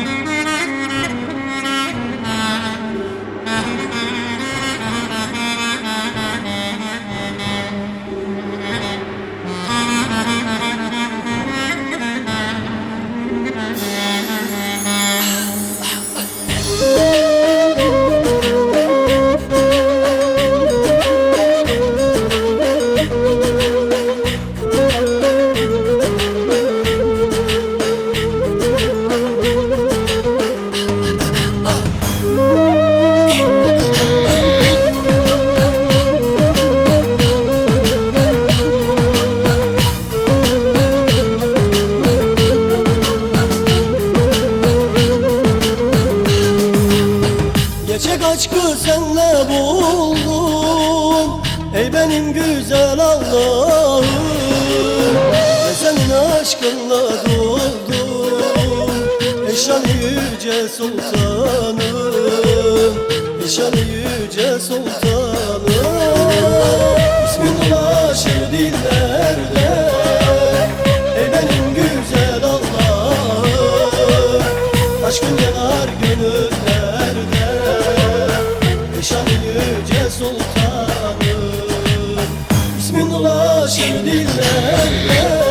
Música aşkı senle buldum? Ey benim güzel Allah'ım. Ben senin aşkınla doldum. Ey şan yüce sultanım. Ey şan yüce sultanım. İsmin ulaşır dillerde. Ey benim güzel Allah'ım. Aşkın yanar gönüllerde ulaşır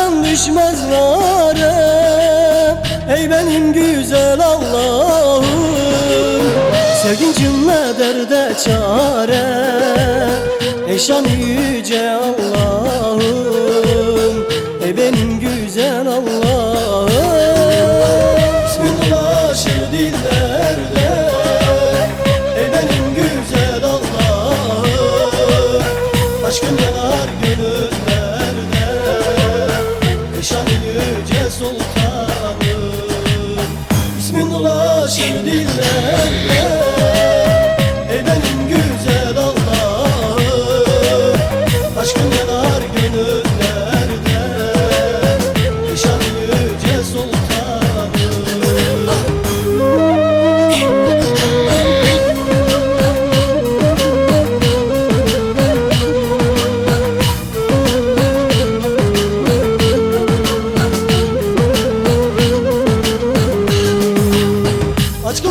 Sen düşmezlere Ey benim güzel Allah'ım. Sevgin cümle derde çare Ey şan yüce Allah'ım. Ey benim güzel Allah'ım. İsmin ulaşır dillerde Ey benim güzel Allah'ım. Aşkın yanar gönüllerde yüce sultanım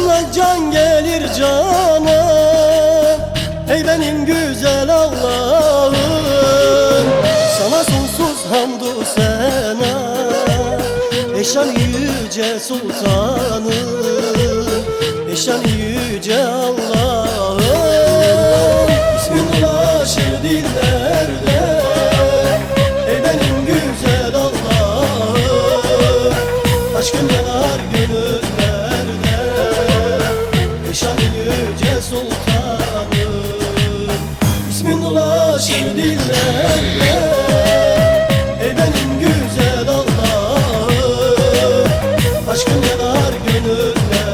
Aşkınla can gelir cana Ey benim güzel Allah'ım. Sana sonsuz hamdü sena Eşan yüce sultanım Eşan yüce Allah'ım. İsmin ulaşır dillerde Ey benim güzel Allah'ım. Aşkın yanar sultanım İsmin ulaşır dillere Ey benim güzel Allah'ım Aşkın yanar gönüller.